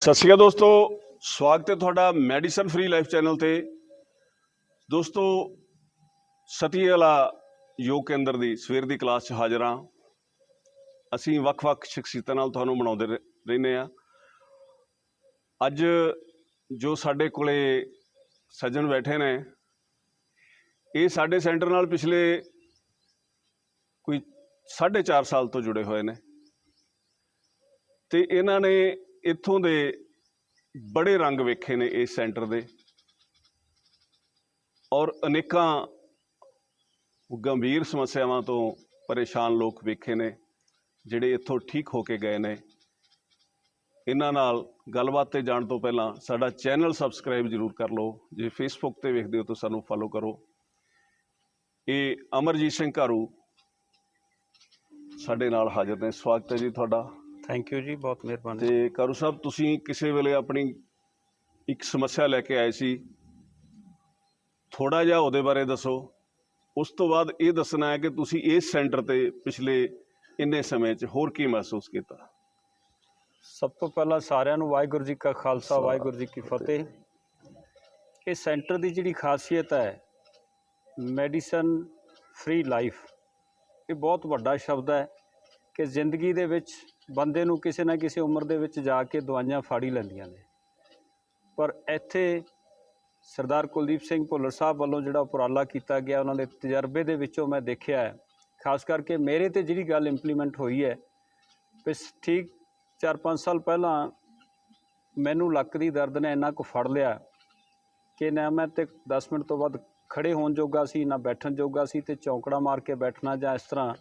ਸਤਿ ਸ਼੍ਰੀ ਅਕਾਲ ਦੋਸਤੋ, ਸਵਾਗਤ ਹੈ ਤੁਹਾਡਾ ਮੈਡੀਸਨ ਫ੍ਰੀ ਲਾਈਫ ਚੈਨਲ ਤੇ। ਦੋਸਤੋ, ਸਤੀ ਵਾਲਾ ਯੋਗ ਕੇਂਦਰ ਦੀ ਸਵੇਰ ਦੀ ਕਲਾਸ 'ਚ ਹਾਜ਼ਰ ਹਾਂ। ਅਸੀਂ ਵੱਖ-ਵੱਖ ਸ਼ਖਸੀਅਤਾਂ ਨਾਲ ਤੁਹਾਨੂੰ ਬਣਾਉਂਦੇ ਰਹਿ- ਰਹਿੰਦੇ ਆ ਅੱਜ ਜੋ ਸਾਡੇ ਕੋਲੇ ਸੱਜਣ ਬੈਠੇ ਨੇ, ਇਹ ਸਾਡੇ ਸੈਂਟਰ ਨਾਲ ਪਿਛਲੇ ਕੋਈ 4.5 ਸਾਲ ਤੋਂ ਜੁੜੇ ਹੋਏ ਨੇ। ਤੇ ਇਹਨਾਂ ਨੇ ਇੱਥੋਂ ਦੇ ਬੜੇ ਰੰਗ ਵੇਖੇ ਨੇ ਇਸ ਸੈਂਟਰ ਦੇ। ਔਰ ਅਨੇਕਾਂ ਗੰਭੀਰ ਸਮੱਸਿਆਵਾਂ ਤੋਂ ਪਰੇਸ਼ਾਨ ਲੋਕ ਵੇਖੇ ਨੇ, ਜਿਹੜੇ ਇੱਥੋਂ ਠੀਕ ਹੋ ਕੇ ਗਏ ਨੇ। ਇਹਨਾਂ ਨਾਲ ਗੱਲਬਾਤ ਤੇ ਜਾਣ ਤੋਂ ਪਹਿਲਾਂ ਸਾਡਾ ਚੈਨਲ ਸਬਸਕ੍ਰਾਈਬ ਜ਼ਰੂਰ ਕਰ ਲਓ, ਜੇ ਫੇਸਬੁੱਕ ਤੇ ਵੇਖਦੇ ਹੋ ਤਾਂ ਸਾਨੂੰ ਫੋਲੋ ਕਰੋ। ਇਹ ਅਮਰਜੀਤ ਸਿੰਘ ਘਾਰੂ ਸਾਡੇ ਨਾਲ ਹਾਜ਼ਰ ਨੇ। ਸਵਾਗਤ ਹੈ ਜੀ ਤੁਹਾਡਾ। ਥੈਂਕ ਯੂ ਜੀ ਬਹੁਤ ਮਿਹਰਬਾਨੀ। ਤੇ ਕਾਰੂ ਸਾਹਿਬ ਤੁਸੀਂ ਕਿਸੇ ਵੇਲੇ ਆਪਣੀ ਇੱਕ ਸਮੱਸਿਆ ਲੈ ਕੇ ਆਏ ਸੀ। ਥੋੜਾ ਜਿਹਾ ਉਹਦੇ ਬਾਰੇ ਦੱਸੋ। ਉਸ ਤੋਂ ਬਾਅਦ ਇਹ ਦੱਸਣਾ ਹੈ ਕਿ ਤੁਸੀਂ ਇਸ ਸੈਂਟਰ ਤੇ ਪਿਛਲੇ ਇੰਨੇ ਸਮੇਂ 'ਚ ਹੋਰ ਕੀ ਮਹਿਸੂਸ ਕੀਤਾ? ਸਭ ਤੋਂ ਪਹਿਲਾਂ ਸਾਰਿਆਂ ਨੂੰ ਵਾਹਿਗੁਰੂ ਜੀ ਕਾ ਖਾਲਸਾ ਵਾਹਿਗੁਰੂ ਜੀ ਕੀ ਫਤਿਹ। ਇਹ ਸੈਂਟਰ ਦੀ ਜਿਹੜੀ ਖਾਸੀਅਤ ਹੈ ਮੈਡੀਸਨ ਫ੍ਰੀ ਲਾਈਫ ਇਹ ਬਹੁਤ ਵੱਡਾ ਸ਼ਬਦ ਹੈ ਕਿ ਜ਼ਿੰਦਗੀ ਦੇ ਵਿੱਚ ਬੰਦੇ ਨੂੰ ਕਿਸੇ ਨਾ ਕਿਸੇ ਉਮਰ ਦੇ ਵਿੱਚ ਜਾ ਕੇ ਦਵਾਈਆਂ ਫਾੜੀ ਲੈਂਦੀਆਂ ਨੇ। ਪਰ ਇੱਥੇ ਸਰਦਾਰ ਕੁਲਦੀਪ ਸਿੰਘ ਭੁੱਲਰ ਸਾਹਿਬ ਵੱਲੋਂ ਜਿਹੜਾ ਉਪਰਾਲਾ ਕੀਤਾ ਗਿਆ, ਉਹਨਾਂ ਦੇ ਤਜਰਬੇ ਦੇ ਵਿੱਚੋਂ ਮੈਂ ਦੇਖਿਆ ਹੈ। ਖਾਸ ਕਰਕੇ ਮੇਰੇ ਤੇ ਜਿਹੜੀ ਗੱਲ ਇੰਪਲੀਮੈਂਟ ਹੋਈ ਹੈ, ਵੀ ਠੀਕ 4-5 ਸਾਲ ਪਹਿਲਾਂ ਮੈਨੂੰ ਲੱਕ ਦੀ ਦਰਦ ਨੇ ਇੰਨਾ ਕੁ ਫੜ ਲਿਆ ਕਿ ਨਾ ਮੈਂ ਤੇ 10 ਮਿੰਟ ਤੋਂ ਬਾਅਦ ਖੜੇ ਹੋਣ ਜੋਗਾ ਸੀ, ਨਾ ਬੈਠਣ ਜੋਗਾ ਸੀ ਤੇ ਚੌਂਕੜਾ ਮਾਰ ਕੇ ਬੈਠਣਾ ਜਾਂ ਇਸ ਤਰ੍ਹਾਂ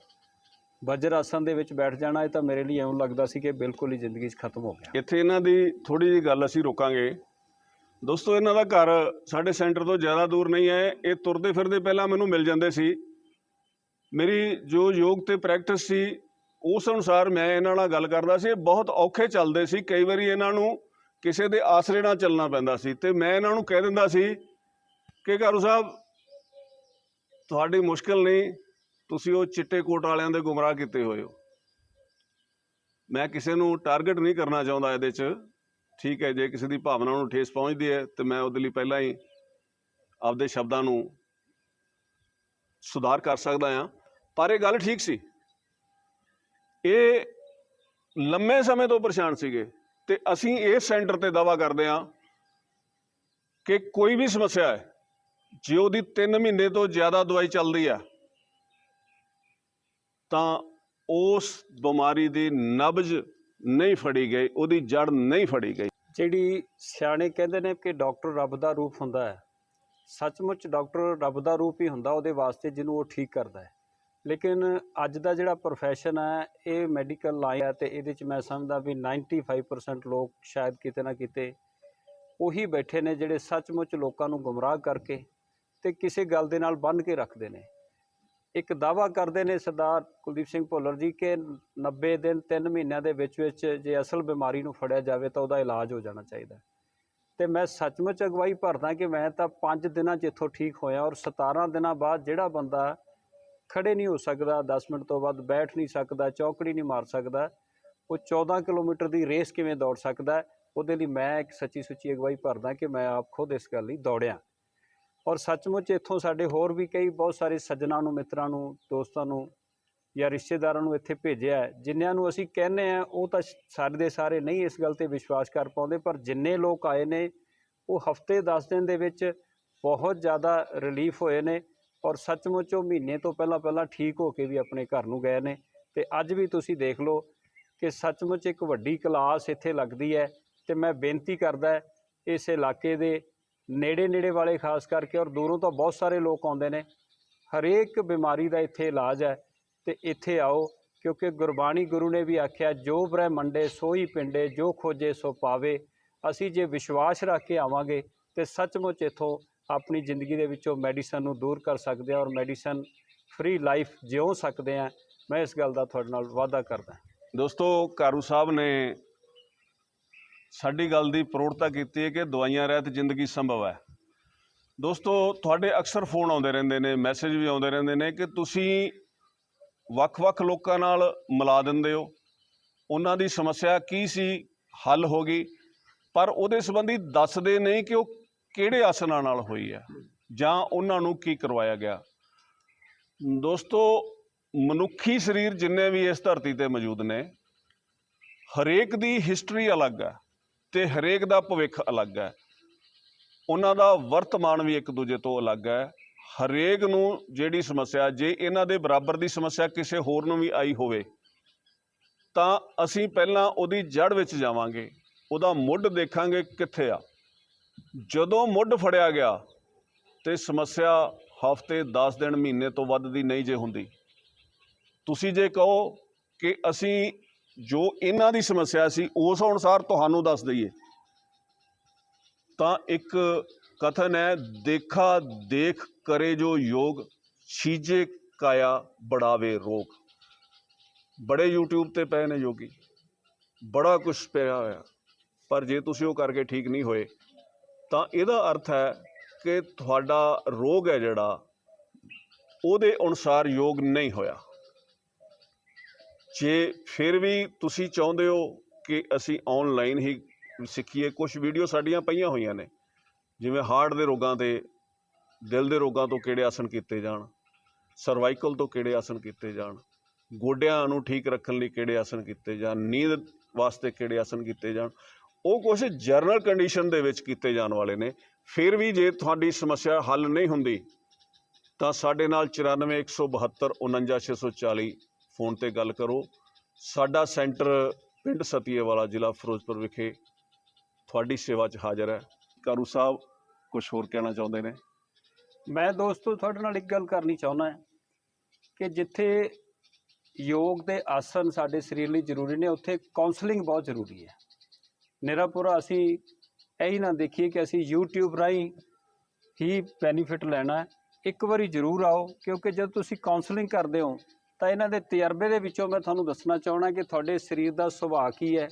ਵਜਰ ਆਸਨ ਦੇ ਵਿੱਚ ਬੈਠ ਜਾਣਾ, ਇਹ ਤਾਂ ਮੇਰੇ ਲਈ ਐਵੇਂ ਲੱਗਦਾ ਸੀ ਕਿ ਬਿਲਕੁਲ ਹੀ ਜ਼ਿੰਦਗੀ 'ਚ ਖਤਮ ਹੋ ਗਿਆ। ਇੱਥੇ ਇਹਨਾਂ ਦੀ ਥੋੜੀ ਜਿਹੀ ਗੱਲ ਅਸੀਂ ਰੋਕਾਂਗੇ। ਦੋਸਤੋ, ਇਹਨਾਂ ਦਾ ਘਰ ਸਾਡੇ ਸੈਂਟਰ ਤੋਂ ਜ਼ਿਆਦਾ ਦੂਰ ਨਹੀਂ ਹੈ। ਇਹ ਤੁਰਦੇ ਫਿਰਦੇ ਪਹਿਲਾਂ ਮੈਨੂੰ ਮਿਲ ਜਾਂਦੇ ਸੀ। ਮੇਰੀ ਜੋ ਯੋਗ ਤੇ ਪ੍ਰੈਕਟਿਸ ਸੀ, ਉਸ ਅਨੁਸਾਰ ਮੈਂ ਇਹਨਾਂ ਨਾਲ ਗੱਲ ਕਰਦਾ ਸੀ। ਇਹ ਬਹੁਤ ਔਖੇ ਚੱਲਦੇ ਸੀ। ਕਈ ਵਾਰੀ ਇਹਨਾਂ ਨੂੰ ਕਿਸੇ ਦੇ ਆਸਰੇ ਨਾਲ ਚੱਲਣਾ ਪੈਂਦਾ ਸੀ ਤੇ ਮੈਂ ਇਹਨਾਂ ਨੂੰ ਕਹਿ ਦਿੰਦਾ ਸੀ ਕਿ ਘਰੂ ਸਾਹਿਬ, ਤੁਹਾਡੀ ਮੁਸ਼ਕਲ ਨਹੀਂ। ਤੁਸੀਂ ਉਹ ਚਿੱਟੇ ਕੋਟ ਵਾਲਿਆਂ ਦੇ ਗੁੰਮਰਾਹ ਕੀਤੇ ਹੋਏ ਹੋ। ਮੈਂ ਕਿਸੇ ਨੂੰ ਟਾਰਗੇਟ ਨਹੀਂ ਕਰਨਾ ਚਾਹੁੰਦਾ ਇਹਦੇ 'ਚ। ਠੀਕ ਹੈ, ਜੇ ਕਿਸੇ ਦੀ ਭਾਵਨਾ ਨੂੰ ਠੇਸ ਪਹੁੰਚਦੀ ਹੈ, ਤੇ ਮੈਂ ਉਹਦੇ ਲਈ ਪਹਿਲਾਂ ਹੀ ਆਪਦੇ ਸ਼ਬਦਾਂ ਨੂੰ ਸੁਧਾਰ ਕਰ ਸਕਦਾ ਹਾਂ। ਪਰ ਇਹ ਗੱਲ ਠੀਕ ਸੀ। ਇਹ ਲੰਮੇ ਸਮੇਂ ਤੋਂ ਪਰੇਸ਼ਾਨ ਸੀਗੇ, ਤੇ ਅਸੀਂ ਇਸ ਸੈਂਟਰ ਤੇ ਦਾਵਾ ਕਰਦੇ ਹਾਂ ਕਿ ਕੋਈ ਵੀ ਸਮੱਸਿਆ ਹੈ, ਜੇ ਉਹਦੀ 3 ਮਹੀਨੇ ਤੋਂ ਜ਼ਿਆਦਾ ਦਵਾਈ ਚੱਲਦੀ ਆ ਤਾਂ ਉਸ ਬਿਮਾਰੀ ਦੀ ਨਬਜ ਨਹੀਂ ਫੜੀ ਗਈ, ਉਹਦੀ ਜੜ ਨਹੀਂ ਫੜੀ ਗਈ। ਜਿਹੜੀ ਸਿਆਣੇ ਕਹਿੰਦੇ ਨੇ ਕਿ ਡਾਕਟਰ ਰੱਬ ਦਾ ਰੂਪ ਹੁੰਦਾ ਹੈ, ਸੱਚਮੁੱਚ ਡਾਕਟਰ ਰੱਬ ਦਾ ਰੂਪ ਹੀ ਹੁੰਦਾ, ਉਹਦੇ ਵਾਸਤੇ ਜਿਹਨੂੰ ਉਹ ਠੀਕ ਕਰਦਾ ਹੈ। ਲੇਕਿਨ ਅੱਜ ਦਾ ਜਿਹੜਾ ਪ੍ਰੋਫੈਸ਼ਨ ਹੈ, ਇਹ ਮੈਡੀਕਲ ਲਾਈਨ ਹੈ ਤੇ ਇਹਦੇ ਚ ਮੈਂ ਸਮਝਦਾ ਵੀ 95% ਲੋਕ ਸ਼ਾਇਦ ਕਿਤੇ ਨਾ ਕਿਤੇ ਉਹੀ ਬੈਠੇ ਨੇ ਜਿਹੜੇ ਸੱਚਮੁੱਚ ਲੋਕਾਂ ਨੂੰ ਗੁੰਮਰਾਹ ਕਰਕੇ ਤੇ ਕਿਸੇ ਗੱਲ ਦੇ ਨਾਲ ਬੰਨ੍ਹ ਕੇ ਰੱਖਦੇ ਨੇ। ਇੱਕ ਦਾਵਾ ਕਰਦੇ ਨੇ ਸਰਦਾਰ ਕੁਲਦੀਪ ਸਿੰਘ ਭੁੱਲਰ ਜੀ ਕਿ 90 ਦਿਨ 3 ਮਹੀਨਿਆਂ ਦੇ ਵਿੱਚ ਵਿੱਚ ਜੇ ਅਸਲ ਬਿਮਾਰੀ ਨੂੰ ਫੜਿਆ ਜਾਵੇ ਤਾਂ ਉਹਦਾ ਇਲਾਜ ਹੋ ਜਾਣਾ ਚਾਹੀਦਾ ਹੈ। ਤੇ ਮੈਂ ਸੱਚਮੁੱਚ ਅਗਵਾਈ ਭਰਦਾ ਕਿ ਮੈਂ ਤਾਂ 5 ਦਿਨਾਂ 'ਚ ਇੱਥੋਂ ਠੀਕ ਹੋਇਆ ਔਰ 17 ਦਿਨਾਂ ਬਾਅਦ ਜਿਹੜਾ ਬੰਦਾ ਖੜੇ ਨਹੀਂ ਹੋ ਸਕਦਾ 10 ਮਿੰਟ ਤੋਂ ਬਾਅਦ ਬੈਠ ਨਹੀਂ ਸਕਦਾ, ਚੌਕੜੀ ਨਹੀਂ ਮਾਰ ਸਕਦਾ, ਉਹ 14 ਕਿਲੋਮੀਟਰ ਦੀ ਰੇਸ ਕਿਵੇਂ ਦੌੜ ਸਕਦਾ ਉਹਦੇ ਲਈ ਮੈਂ ਇੱਕ ਸੱਚੀ ਸੁੱਚੀ ਅਗਵਾਈ ਭਰਦਾ ਕਿ ਮੈਂ ਆਪ ਖੁਦ ਇਸ ਗੱਲ ਲਈ ਦੌੜਿਆ ਔਰ ਸੱਚਮੁੱਚ ਇੱਥੋਂ ਸਾਡੇ ਹੋਰ ਵੀ ਕਈ ਬਹੁਤ ਸਾਰੇ ਸੱਜਣਾ ਨੂੰ, ਮਿੱਤਰਾਂ ਨੂੰ, ਦੋਸਤਾਂ ਨੂੰ ਜਾਂ ਰਿਸ਼ਤੇਦਾਰਾਂ ਨੂੰ ਇੱਥੇ ਭੇਜਿਆ ਜਿਨ੍ਹਾਂ ਨੂੰ ਅਸੀਂ ਕਹਿੰਦੇ ਆ ਉਹ ਤਾਂ ਸਾਰੇ ਦੇ ਸਾਰੇ ਨਹੀਂ ਇਸ ਗੱਲ ਤੇ ਵਿਸ਼ਵਾਸ ਕਰ ਪਾਉਂਦੇ, ਪਰ ਜਿੰਨੇ ਲੋਕ ਆਏ ਨੇ, ਉਹ ਹਫ਼ਤੇ 10 ਦਿਨ ਦੇ ਵਿੱਚ ਬਹੁਤ ਜ਼ਿਆਦਾ ਰਿਲੀਫ ਹੋਏ ਨੇ ਔਰ ਸੱਚਮੁੱਚ ਉਹ ਮਹੀਨੇ ਤੋਂ ਪਹਿਲਾਂ ਪਹਿਲਾਂ ਠੀਕ ਹੋ ਕੇ ਵੀ ਆਪਣੇ ਘਰ ਨੂੰ ਗਏ ਨੇ। ਤੇ ਅੱਜ ਵੀ ਤੁਸੀਂ ਦੇਖ ਲਓ ਕਿ ਸੱਚਮੁੱਚ ਇੱਕ ਵੱਡੀ ਕਲਾਸ ਇੱਥੇ ਲੱਗਦੀ ਹੈ ਤੇ ਮੈਂ ਬੇਨਤੀ ਕਰਦਾ ਇਸ ਇਲਾਕੇ ਦੇ ਨੇੜੇ ਨੇੜੇ ਵਾਲੇ, ਖਾਸ ਕਰਕੇ ਔਰ ਦੂਰੋਂ ਤਾਂ ਬਹੁਤ ਸਾਰੇ ਲੋਕ ਆਉਂਦੇ ਨੇ। ਹਰੇਕ ਬਿਮਾਰੀ ਦਾ ਇੱਥੇ ਇਲਾਜ ਹੈ ਤੇ ਇੱਥੇ ਆਓ, ਕਿਉਂਕਿ ਗੁਰਬਾਣੀ ਗੁਰੂ ਨੇ ਵੀ ਆਖਿਆ, ਜੋ ਬ੍ਰਹਮੰਡੇ ਸੋਈ ਪਿੰਡੇ, ਜੋ ਖੋਜੇ, ਸੋ ਪਾਵੇ। ਅਸੀਂ ਜੇ ਵਿਸ਼ਵਾਸ ਰੱਖ ਕੇ ਆਵਾਂਗੇ ਤੇ ਸੱਚਮੁੱਚ ਇੱਥੋਂ ਆਪਣੀ ਜ਼ਿੰਦਗੀ ਦੇ ਵਿੱਚੋਂ ਮੈਡੀਸਨ ਨੂੰ ਦੂਰ ਕਰ ਸਕਦੇ ਹਾਂ ਔਰ ਮੈਡੀਸਨ ਫ੍ਰੀ ਲਾਈਫ ਜਿਉ ਸਕਦੇ ਹਾਂ। ਮੈਂ ਇਸ ਗੱਲ ਦਾ ਤੁਹਾਡੇ ਨਾਲ ਵਾਅਦਾ ਕਰਦਾ ਦੋਸਤੋ, ਕਾਰੂ ਸਾਹਿਬ ਨੇ ਸਾਡੀ ਗੱਲ ਦੀ ਪ੍ਰੋੜਤਾ ਕੀਤੀ ਹੈ ਕਿ ਦਵਾਈਆਂ ਰਹਿਤ ਜ਼ਿੰਦਗੀ ਸੰਭਵ ਹੈ। ਦੋਸਤੋ, ਤੁਹਾਡੇ ਅਕਸਰ ਫੋਨ ਆਉਂਦੇ ਰਹਿੰਦੇ ਨੇ, ਮੈਸੇਜ ਵੀ ਆਉਂਦੇ ਰਹਿੰਦੇ ਨੇ ਕਿ ਤੁਸੀਂ ਵੱਖ-ਵੱਖ ਲੋਕਾਂ ਨਾਲ ਮਿਲਾ ਦਿੰਦੇ ਹੋ। ਉਹਨਾਂ ਦੀ ਸਮੱਸਿਆ ਕੀ ਸੀ, ਹੱਲ ਹੋ ਗਈ, ਪਰ ਉਹਦੇ ਸੰਬੰਧੀ ਦੱਸਦੇ ਨਹੀਂ ਕਿ ਉਹ ਕਿਹੜੇ ਆਸਨਾਂ ਨਾਲ ਹੋਈ ਹੈ ਜਾਂ ਉਹਨਾਂ ਨੂੰ ਕੀ ਕਰਵਾਇਆ ਗਿਆ। ਦੋਸਤੋ, ਮਨੁੱਖੀ ਸਰੀਰ ਜਿੰਨੇ ਵੀ ਇਸ ਧਰਤੀ ਤੇ ਮੌਜੂਦ ਨੇ, ਹਰੇਕ ਦੀ ਹਿਸਟਰੀ ਅਲੱਗ ਹੈ। ਤੇ ਹਰੇਕ ਦਾ ਭਵਿੱਖ ਅਲੱਗ ਹੈ। ਉਹਨਾਂ ਦਾ ਵਰਤਮਾਨ ਵੀ ਇੱਕ ਦੂਜੇ ਤੋਂ ਅਲੱਗ ਹੈ। ਹਰੇਕ ਨੂੰ ਜਿਹੜੀ ਸਮੱਸਿਆ, ਜੇ ਇਹਨਾਂ ਦੇ ਬਰਾਬਰ ਦੀ ਸਮੱਸਿਆ ਕਿਸੇ ਹੋਰ ਨੂੰ ਵੀ ਆਈ ਹੋਵੇ, ਤਾਂ ਅਸੀਂ ਪਹਿਲਾਂ ਉਹਦੀ ਜੜ ਵਿੱਚ ਜਾਵਾਂਗੇ। ਉਹਦਾ ਮੁੱਢ ਦੇਖਾਂਗੇ ਕਿੱਥੇ ਆ। ਜਦੋਂ ਮੁੱਢ ਫੜਿਆ ਗਿਆ, ਤੇ ਸਮੱਸਿਆ ਹਫ਼ਤੇ 10 ਦਿਨ, ਮਹੀਨੇ ਤੋਂ ਵੱਧ ਦੀ ਨਹੀਂ ਜੇ ਹੁੰਦੀ। ਤੁਸੀਂ ਜੇ ਕਹੋ ਕਿ ਅਸੀਂ ਜੋ ਇਹਨਾਂ ਦੀ ਸਮੱਸਿਆ ਸੀ, ਉਸ ਅਨੁਸਾਰ ਤੁਹਾਨੂੰ ਦੱਸ ਦਈਏ। ਤਾਂ ਇੱਕ ਕਥਨ ਹੈ, ਦੇਖਾ ਦੇਖ ਕਰੇ ਜੋ ਯੋਗ, ਛੀਜੇ ਕਾਇਆ ਬੜਾਵੇ ਰੋਗ। ਬੜੇ YouTube ਤੇ ਪਏ ਨੇ ਯੋਗੀ। ਬੜਾ ਕੁਝ ਪਿਆ ਹੋਇਆ। ਪਰ ਜੇ ਤੁਸੀਂ ਉਹ ਕਰਕੇ ਠੀਕ ਨਹੀਂ ਹੋਏ, ਤਾਂ ਇਹਦਾ ਅਰਥ ਹੈ ਕਿ ਤੁਹਾਡਾ ਰੋਗ ਹੈ ਜਿਹੜਾ, ਉਹਦੇ ਅਨੁਸਾਰ ਯੋਗ ਨਹੀਂ ਹੋਇਆ। ਜੇ ਫਿਰ ਵੀ ਤੁਸੀਂ ਚਾਹੁੰਦੇ ਹੋ ਕਿ ਅਸੀਂ ਆਨਲਾਈਨ ਹੀ ਸਿੱਖੀਏ ਕੁਝ ਵੀਡੀਓ ਸਾਡੀਆਂ ਪਈਆਂ ਹੋਈਆਂ ਨੇ, ਜਿਵੇਂ ਹਾਰਟ ਦੇ ਰੋਗਾਂ ਤੇ, ਦਿਲ ਦੇ ਰੋਗਾਂ ਤੋਂ ਕਿਹੜੇ ਆਸਣ ਕੀਤੇ ਜਾਣ ਸਰਵਾਈਕਲ ਤੋਂ ਕਿਹੜੇ ਆਸਣ ਕੀਤੇ ਜਾਣ, ਗੋਡਿਆਂ ਨੂੰ ਠੀਕ ਰੱਖਣ ਲਈ ਕਿਹੜੇ ਆਸਣ ਕੀਤੇ ਜਾਣ, ਨੀਂਦ ਵਾਸਤੇ ਕਿਹੜੇ ਆਸਣ ਕੀਤੇ ਜਾਣ, ਉਹ ਕੁਝ ਜਰਨਲ ਕੰਡੀਸ਼ਨ ਦੇ ਵਿੱਚ ਕੀਤੇ ਜਾਣ ਵਾਲੇ ਨੇ। ਫਿਰ ਵੀ ਜੇ ਤੁਹਾਡੀ ਸਮੱਸਿਆ ਹੱਲ ਨਹੀਂ ਹੁੰਦੀ, ਤਾਂ ਸਾਡੇ ਨਾਲ 94172 49640 ਫੋਨ ਤੇ ਗੱਲ ਕਰੋ। ਸਾਡਾ ਸੈਂਟਰ ਪਿੰਡ ਸਤੀਏਵਾਲਾ ਜ਼ਿਲ੍ਹਾ ਫਿਰੋਜ਼ਪੁਰ ਵਿਖੇ ਤੁਹਾਡੀ ਸੇਵਾ 'ਚ ਹਾਜ਼ਰ ਹੈ। ਕਾਰੂ ਸਾਹਿਬ, ਕੁਝ ਹੋਰ ਕਹਿਣਾ ਚਾਹੁੰਦੇ ਨੇ? ਮੈਂ ਦੋਸਤੋ, ਤੁਹਾਡੇ ਨਾਲ ਇੱਕ ਗੱਲ ਕਰਨੀ ਚਾਹੁੰਦਾ ਕਿ ਜਿੱਥੇ ਯੋਗ ਦੇ ਆਸਨ ਸਾਡੇ ਸਰੀਰ ਲਈ ਜ਼ਰੂਰੀ ਨੇ, ਉੱਥੇ ਕਾਉਂਸਲਿੰਗ ਬਹੁਤ ਜ਼ਰੂਰੀ ਹੈ। ਨਿਰਾਪੁਰਾ ਅਸੀਂ ਇਹੀ ਨਾ ਦੇਖੀਏ ਕਿ ਅਸੀਂ YouTube ਰਾਹੀਂ ਹੀ ਬੈਨੀਫਿਟ ਲੈਣਾ ਹੈ। ਇੱਕ ਵਾਰੀ ਜ਼ਰੂਰ ਆਓ, ਕਿਉਂਕਿ ਜਦ ਤੁਸੀਂ ਕਾਉਂਸਲਿੰਗ ਕਰਦੇ ਹੋ ਤਾਂ ਇਹਨਾਂ ਦੇ ਤਜਰਬੇ ਦੇ ਵਿੱਚੋਂ ਮੈਂ ਤੁਹਾਨੂੰ ਦੱਸਣਾ ਚਾਹਣਾ ਕਿ ਤੁਹਾਡੇ ਸਰੀਰ ਦਾ ਸੁਭਾਅ ਕੀ ਹੈ?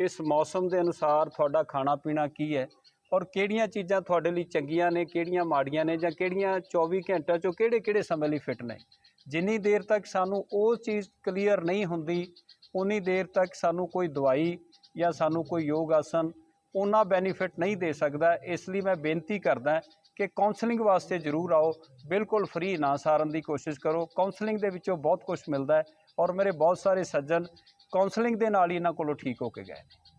ਇਸ ਮੌਸਮ ਦੇ ਅਨੁਸਾਰ ਤੁਹਾਡਾ ਖਾਣਾ ਪੀਣਾ ਕੀ ਹੈ? ਔਰ ਕਿਹੜੀਆਂ ਚੀਜ਼ਾਂ ਤੁਹਾਡੇ ਲਈ ਚੰਗੀਆਂ ਨੇ, ਕਿਹੜੀਆਂ ਮਾੜੀਆਂ ਨੇ ਜਾਂ ਕਿਹੜੀਆਂ 24 ਘੰਟਿਆਂ ਚੋਂ ਕਿਹੜੇ ਕਿਹੜੇ ਸਮੇਂ ਲਈ ਫਿੱਟ ਨੇ? ਜਿੰਨੀ ਦੇਰ ਤੱਕ ਸਾਨੂੰ ਉਹ ਚੀਜ਼ ਕਲੀਅਰ ਨਹੀਂ ਹੁੰਦੀ, ਉਨੀ ਦੇਰ ਤੱਕ ਸਾਨੂੰ ਕੋਈ ਦਵਾਈ ਜਾਂ ਸਾਨੂੰ ਕੋਈ ਯੋਗ ਆਸਨ ਉਹਨਾਂ ਬੈਨੀਫਿਟ ਨਹੀਂ ਦੇ ਸਕਦਾ। ਇਸ ਲਈ ਮੈਂ ਬੇਨਤੀ ਕਰਦਾ ਕਿ ਕਾਉਂਸਲਿੰਗ ਵਾਸਤੇ ਜ਼ਰੂਰ ਆਓ ਬਿਲਕੁਲ ਫ੍ਰੀ ਨਾ ਸਾਰਨ ਦੀ ਕੋਸ਼ਿਸ਼ ਕਰੋ। ਕਾਉਂਸਲਿੰਗ ਦੇ ਵਿੱਚੋਂ ਬਹੁਤ ਕੁਝ ਮਿਲਦਾ ਹੈ ਔਰ ਮੇਰੇ ਬਹੁਤ ਸਾਰੇ ਸੱਜਣ ਕਾਉਂਸਲਿੰਗ ਦੇ ਨਾਲ ਹੀ ਇਹਨਾਂ ਕੋਲੋਂ ਠੀਕ ਹੋ ਕੇ ਗਏ ਨੇ।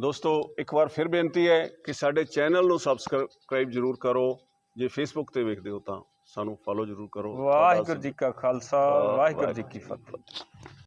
ਦੋਸਤੋ ਇੱਕ ਵਾਰ ਫਿਰ ਬੇਨਤੀ ਹੈ ਕਿ ਸਾਡੇ ਚੈਨਲ ਨੂੰ ਸਬਸਕ੍ਰਾਈਬ ਜ਼ਰੂਰ ਕਰੋ। ਜੇ ਫੇਸਬੁੱਕ ਤੇ ਵੇਖਦੇ ਹੋ ਤਾਂ ਸਾਨੂੰ ਫੋਲੋ ਜ਼ਰੂਰ ਕਰੋ। ਵਾਹਿਗੁਰੂ ਜੀ ਕਾ ਖਾਲਸਾ ਵਾਹਿਗੁਰੂ ਜੀ ਕੀ ਫਤਿਹ।